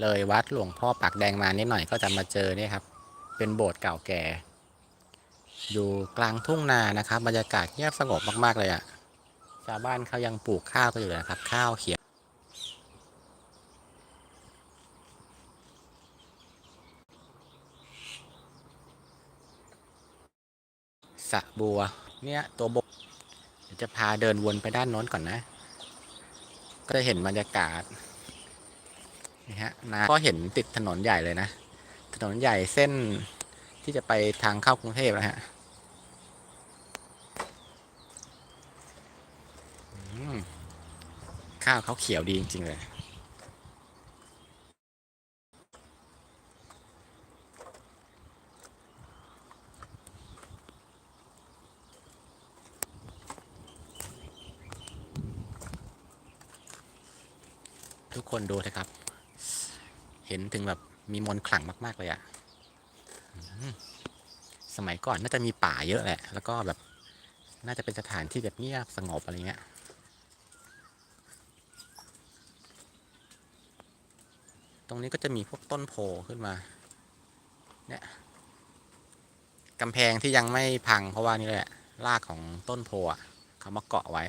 เลยวัดหลวงพ่อปากแดงมานิดหน่อยก็จะมาเจอเนี่ยครับ เป็นโบสถ์เก่าแก่ อยู่กลางทุ่งนานะครับ บรรยากาศเงียบสงบมากๆเลยอะ่ะชาวบ้านเขายังปลูกข้าวกันอยู่เลยนะครับ ข้าวเขียวสระบัว เนี่ยตัวบกจะพาเดินวนไปด้านโน้นก่อนนะ ก็จะเห็นบรรยากาศ นี่ฮะนาก็เห็นติดถนนใหญ่เลยนะ ถนนใหญ่เส้นที่จะไปทางเข้ากรุงเทพนะฮะข้าวเขาเขียวดีจริง ๆ เลยทุกคนดูนะครับ เห็นถึงแบบมีมนต์ขลังมากๆเลยอะสมัยก่อนน่าจะมีป่าเยอะแหละ แล้วก็แบบ น่าจะเป็นสถานที่แบบเงียบสงบอะไรเงี้ย ตรงนี้ก็จะมีพวกต้นโพขึ้นมา เนี่ยกำแพงที่ยังไม่พังเพราะว่านี่แหละ รากของต้นโพอะเขามาเกาะไว้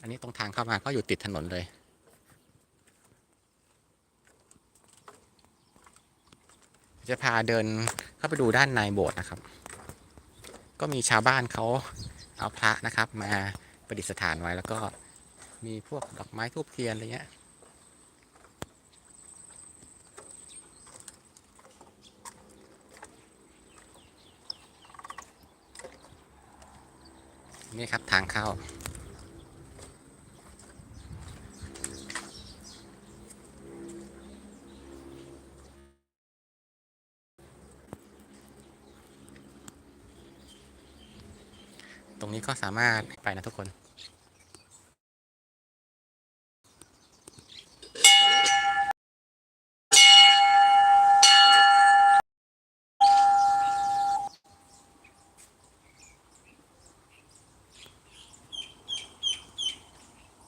อันนี้ตรงทางเข้ามาก็อยู่ติดถนนเลย จะพาเดินเข้าไปดูด้านในโบสถ์นะครับ ก็มีชาวบ้านเขาเอาพระนะครับ มาประดิษฐานไว้แล้วก็มีพวกดอกไม้ทูบเทียนอะไรเงี้ยนี่ครับทางเข้า ตรงนี้ก็สามารถไปนะทุกคน